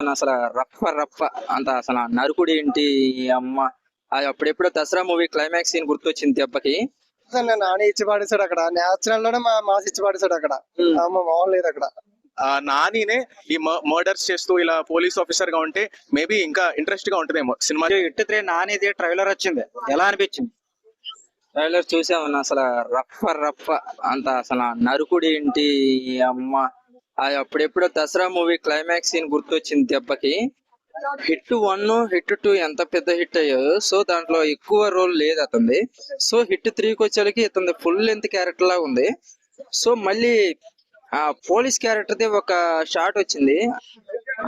అసలు రప్ప రప్ప. అంత అసలు నరుకుడు ఏంటి ఈ అమ్మ? అది అప్పుడెప్పుడో దసరా మూవీ క్లైమాక్స్ సీన్ గుర్తొచ్చింది దెబ్బకి. నేను నాని ఇచ్చి పాడేశాడు అక్కడ. నేచురల్లోనే మా మాస్ ఇచ్చి పాడేశాడు అక్కడ. అమ్మ మామూలు లేదు అక్కడ. ఆ నానినే ఈ మర్డర్స్ చేస్తూ ఇలా పోలీస్ ఆఫీసర్గా ఉంటే మేబీ ఇంకా ఇంట్రెస్ట్గా ఉంటుందేమో సినిమా. ఇట్టు త్రీ నానిది ట్రైలర్ వచ్చింది. ఎలా అనిపించింది? ట్రైలర్ చూసామన్న అసలు రప్ప రప్ప. అంత అసలు నరుకుడు ఏంటి ఈ అమ్మ? అప్పుడెప్పుడో దసరా మూవీ క్లైమాక్స్ సీన్ గుర్తొచ్చింది దెబ్బకి. హిట్ వన్ హిట్ టూ ఎంత పెద్ద హిట్ అయ్యాయో సో దాంట్లో ఎక్కువ రోల్ లేదు అతనిది. సో హిట్ త్రీకి వచ్చేసరికి ఇతని ఫుల్ లెంత్ క్యారెక్టర్ లాగా ఉంది. సో మళ్ళీ ఆ పోలీస్ క్యారెక్టర్ది ఒక షాట్ వచ్చింది.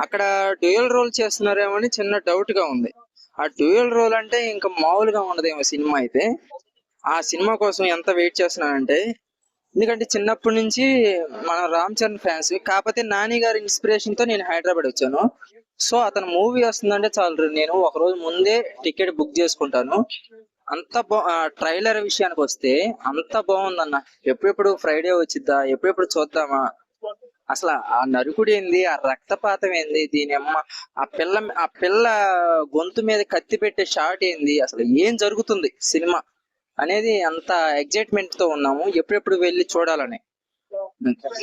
అక్కడ డ్యూయల్ రోల్ చేస్తున్నారేమో అని చిన్న డౌట్గా ఉంది. ఆ డ్యూయల్ రోల్ అంటే ఇంకా మామూలుగా ఉండదేమో సినిమా అయితే. ఆ సినిమా కోసం ఎంత వెయిట్ చేస్తున్నానంటే ఎందుకంటే చిన్నప్పటి నుంచి మన రామ్ చరణ్ ఫ్యాన్స్ కాకపోతే నాని గారి ఇన్స్పిరేషన్తో నేను హైదరాబాద్ వచ్చాను. సో అతను మూవీ వస్తుందంటే చాలు నేను ఒక రోజు ముందే టికెట్ బుక్ చేసుకుంటాను. అంత బా ట్రైలర్ విషయానికి వస్తే అంత బాగుందన్న. ఎప్పుడెప్పుడు ఫ్రైడే వచ్చిద్దా ఎప్పుడెప్పుడు చూద్దామా? అసలు ఆ నరుకుడు ఏంది ఆ రక్తపాతం ఏంది దీని అమ్మ ఆ పిల్ల ఆ పిల్ల గొంతు మీద కత్తి పెట్టే షాట్ ఏంది అసలు ఏం జరుగుతుంది సినిమా? అనేది అంత ఎగ్జైట్మెంట్తో ఉన్నాము ఎప్పుడెప్పుడు వెళ్ళి చూడాలని.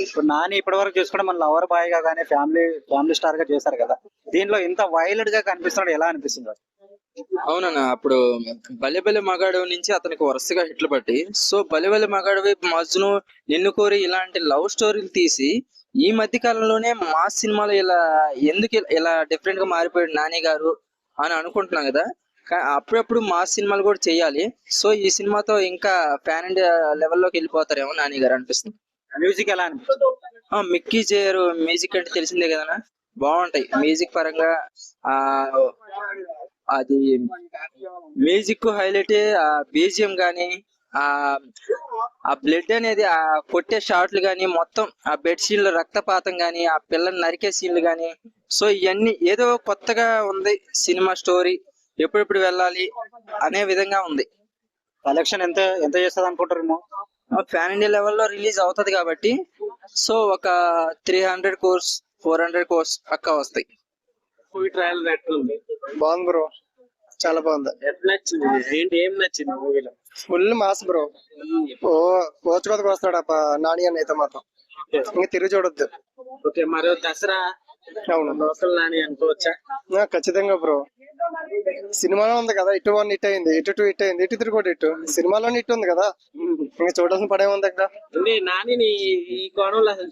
ఇప్పుడు నాని ఇప్పటి వరకు చూసుకుంటే మన లవర్ బాయ్గా కానీ ఫ్యామిలీ ఫ్యామిలీ స్టార్గా చేశారు కదా. దీనిలో ఇంత వైలెంట్గా కనిపిస్తున్నాడు ఎలా అనిపిస్తుంది? అవునన్న అప్పుడు బలె బలె మగాడు నుంచి అతనికి వరుసగా హిట్లు పట్టి సో బలె బలె మగాడివి మజ్ను నిన్ను కోరి ఇలాంటి లవ్ స్టోరీలు తీసి ఈ మధ్య కాలంలోనే మా సినిమాలు ఇలా ఎందుకు ఇలా- డిఫరెంట్గా మారిపోయాడు నాని గారు అని అనుకుంటున్నాం కదా అప్పుడప్పుడు మా సినిమాలు కూడా చేయాలి. సో ఈ సినిమాతో ఇంకా ఫ్యాన్ ఇండియా లెవెల్లోకి వెళ్ళిపోతారేమో నాని గారు అనిపిస్తుంది. మ్యూజిక్ ఎలా అనిపిస్తుంది? మిక్కీ జేయర్ మ్యూజిక్ అంటే తెలిసిందే కదనా? బాగుంటాయి. మ్యూజిక్ పరంగా ఆ అది మ్యూజిక్ హైలైట్ ఆ బీజియం గానీ ఆ ఆ బ్లడ్ అనేది ఆ కొట్టే షాట్లు గానీ మొత్తం ఆ బెడ్ సీన్లు రక్తపాతం గానీ ఆ పిల్లని నరికే సీన్లు గానీ సో ఇవన్నీ ఏదో కొత్తగా ఉంది సినిమా స్టోరీ. ఎప్పుడెప్పుడు వెళ్ళాలి అనే విధంగా ఉంది. కలెక్షన్ ఎంత ఎంత చేస్తుంది అనుకుంటారు ఫ్యాన్ ఇండియా లెవెల్లో రిలీజ్ అవుతది కాబట్టి సో ఒక three hundred crores four hundred crores పక్కా వస్తాయి. మూవీ ట్రయల్ ఎట్లుంది బాగుంది బ్రో. చాలా బాగుంది. ఎట్లా నచ్చింది? ఏంటి ఏం నచ్చింది మూవీలో? Full mass bro. ఓ కోచుకోతకు వస్తాడు అప్ప నాని అని అయితే మాత్రం. ఇంకా తిరిగి చూడొద్దు. ఓకే మరి దసరా లోకల్ నాని అనుకోవచ్చా? ఖచ్చితంగా బ్రో. సినిమాలో ఉంది కదా ఇటు వన్ హిట్ అయింది ఇటు టూ హిట్ అయింది ఇటు త్రీ కూడా ఇటు. సినిమాలోనే హిట్ ఉంది కదా. ఇంకా చూడాల్సిన పడే ఉంది అక్కడ అంటే నానిని ఈ కోణంలో అసలు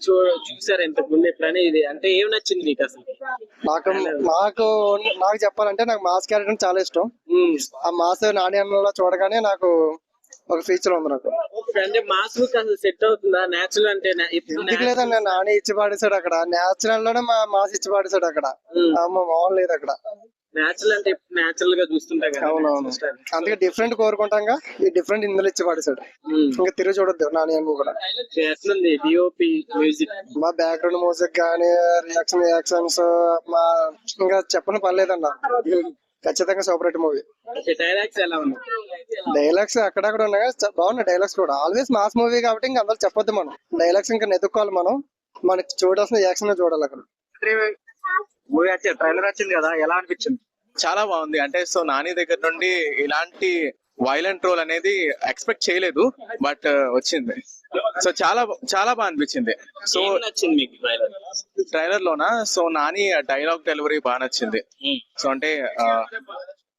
చూసారు ఇంతకు ముందు ఎప్పుడైనా? ఇది అంటే ఏం నచ్చింది నీకు అసలు? నాకు నాకు నాకు చెప్పాలంటే నాకు మాస్ క్యారెక్టర్ చాలా ఇష్టం. ఆ మాస్ నాని అన్నలో చూడగానే నాకు ఒక ఫీచర్ ఉంది నాకు. అంటే మాస్ లుక్ అసలు సెట్ అవుతుందా? నేచురల్ అంటే ఎందుకు లేదండి నాని ఇచ్చి పాడేశాడు అక్కడ. నేచురల్లోనే మా మాస్ ఇచ్చి పాడేశాడు అక్కడ. మామూలు లేదు అక్కడ. నేచురల్ అంటే నేచురల్గా చూస్తుంటా కదా? అవునవును. అందుకే డిఫరెంట్ కోరుకుంటాంగా ఈ డిఫరెంట్ ఇందులో ఇచ్చి పాడేశాడు. ఇంకా తిరిగి చూడొద్దు నాని అన్న కూడా. ఎట్లుంది డిఓపి మ్యూజిక్ మా బ్యాక్గ్రౌండ్ మ్యూజిక్ కానీ రియాక్షన్ రియాక్షన్స్ మా ఇంకా చెప్పని పని లేదన్న. ఖచ్చితంగా సూపర్ హిట్ మూవీ డైలాగ్స్ ఎలా ఉన్నాయి? డైలాగ్స్ అక్కడక్కడ ఉన్నాయి. బాగున్నాయి డైలాగ్స్ కూడా. ఆల్వేస్ మాస్ మూవీ కాబట్టి ఇంకా అందరూ చెప్పొద్దు మనం. డైలాగ్స్ ఇంకా నెతుక్కోవాలి మనం. మనకి చూడాల్సిన యాక్షన్ చూడాలి అక్కడ. మూవీ వచ్చి ట్రైలర్ వచ్చింది కదా ఎలా అనిపించింది? చాలా బాగుంది. అంటే సో నాని దగ్గర నుండి ఇలాంటి వైలెంట్ రోల్ అనేది ఎక్స్పెక్ట్ చేయలేదు బట్ వచ్చింది. సో చాలా చాలా బాగా అనిపించింది. సో ఏం నచ్చింది మీకు ట్రైలర్ ట్రైలర్ లోన? సో నాని డైలాగ్ డెలివరీ బాగా నచ్చింది. సో అంటే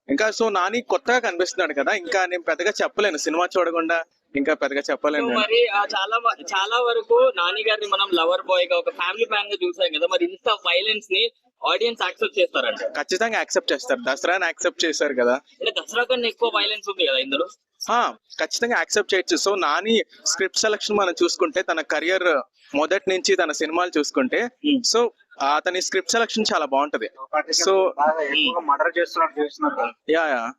ఇంకా సో నాని కొత్తగా కనిపిస్తున్నాడు కదా ఇంకా నేను పెద్దగా చెప్పలేను. సినిమా చూడకుండా ఇంకా పెద్దగా చెప్పలేను. మరి చాలా చాలా వరకు నాని గారిని మనం లవర్ బాయ్గా ఒక ఫ్యామిలీ మ్యాన్గా చూసాం కదా మరి ఇంత వైలెన్స్ని ఆడియన్స్ యాక్సెప్ట్ చేస్తారంట. ఖచ్చితంగా యాక్సెప్ట్ చేస్తారు. దసరాని యాక్సెప్ట్ చేశారు కదా. అంటే దసరా కన్నా ఎక్కువ వైలెన్స్ ఉంది కదా ఇందులో? ఖచ్చితంగా యాక్సెప్ట్ చేయొచ్చు సో నాని స్క్రిప్ట్ సెలక్షన్ మనం చూసుకుంటే తన కెరియర్ మొదటి నుంచి తన సినిమాలు చూసుకుంటే. సో అతని స్క్రిప్ట్ సెలక్షన్ చాలా బాగుంటది సో మర్డర్ చేస్తున్నట్టు. యా యా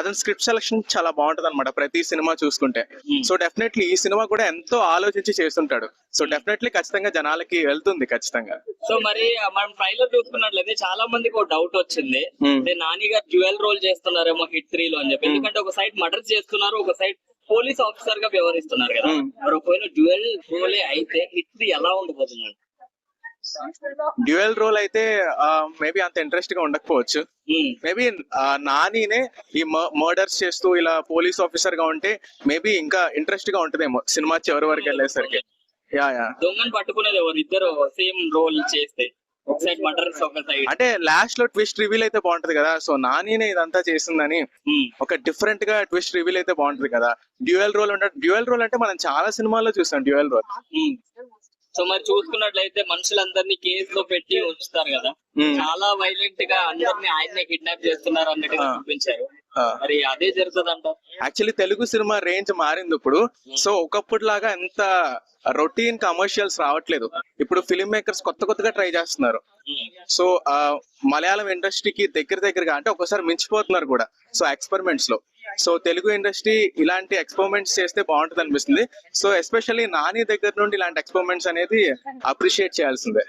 అతని స్క్రిప్ట్ సెలక్షన్ చాలా బాగుంటది అనమాట ప్రతి సినిమా చూసుకుంటే. Hmm. సో డెఫినెట్లీ ఈ సినిమా కూడా ఎంతో ఆలోచించి చేస్తుంటాడు. సో డెఫినెట్లీ ఖచ్చితంగా జనాలకి వెళ్తుంది ఖచ్చితంగా. సో మరి మనం ట్రైలర్ చూసుకున్నట్లయితే చాలా మందికి ఒక డౌట్ వచ్చింది. Hmm. Nani garu dual role చేస్తున్నారేమో హిట్ త్రీ లో అని చెప్పి. ఎందుకంటే ఒక సైడ్ మర్డర్ చేస్తున్నారు ఒక సైడ్ పోలీస్ ఆఫీసర్గా వ్యవహరిస్తున్నారు కదా. Hmm. మరి ఒకవేళ డ్యూయల్ రోలే అయితే హిట్ త్రీ ఎలా ఉండబోతుంది డ్యూయల్ రోల్ అయితే మేబీ అంత ఇంట్రెస్ట్గా ఉండకపోవచ్చు. ఉమ్, మేబీ నానినే ఈ మర్డర్స్ చేస్తూ ఇలా పోలీస్ ఆఫీసర్గా ఉంటే మేబీ ఇంకా ఇంట్రెస్ట్గా ఉంటుందేమో సినిమా చివరి వరకు వెళ్ళేసరికి. Yeah yeah. దొంగను పట్టుకునేది ఎవరు? ఇద్దరు సేమ్ రోల్ చేస్తే. అంటే లాస్ట్లో ట్విస్ట్ రివీల్ అయితే బాగుంటది కదా. సో నానినే ఇదంతా చేసిందని ఒక డిఫరెంట్గా ట్విస్ట్ రివీల్ అయితే బాగుంటది కదా. డ్యూయల్ రోల్ ఉంటే డ్యూయల్ రోల్ అంటే మనం చాలా సినిమాల్లో చూసాం డ్యూయల్ రోల్. సో మరి చూసుకున్నట్లయితే మనుషులందరినీ కేసులో పెట్టి ఉంచుతారు కదా. చాలా వైలెంట్గా అందరినీ ఆయన్నే కిడ్నాప్ చేస్తున్నారు అన్నట్టుగా ఆ. చూపించారు. మరి అదే జరుగుతుంది యాక్చువల్లీ తెలుగు సినిమా రేంజ్ మారింది ఇప్పుడు. సో ఒకప్పుడు లాగా ఎంత రొటీన్ కమర్షియల్స్ రావట్లేదు. ఇప్పుడు ఫిల్మ్ మేకర్స్ కొత్త కొత్తగా ట్రై చేస్తున్నారు. సో మలయాళం ఇండస్ట్రీకి దగ్గర దగ్గరగా అంటే ఒకసారి మించిపోతున్నారు కూడా. సో ఎక్స్పెరిమెంట్స్లో. సో తెలుగు ఇండస్ట్రీ ఇలాంటి ఎక్స్పెరిమెంట్స్ చేస్తే బాగుంటుంది అనిపిస్తుంది. సో ఎస్పెషల్లీ నాని దగ్గర నుండి ఇలాంటి ఎక్స్పెరిమెంట్స్ అనేది అప్రిషియేట్ చేయాల్సిందే.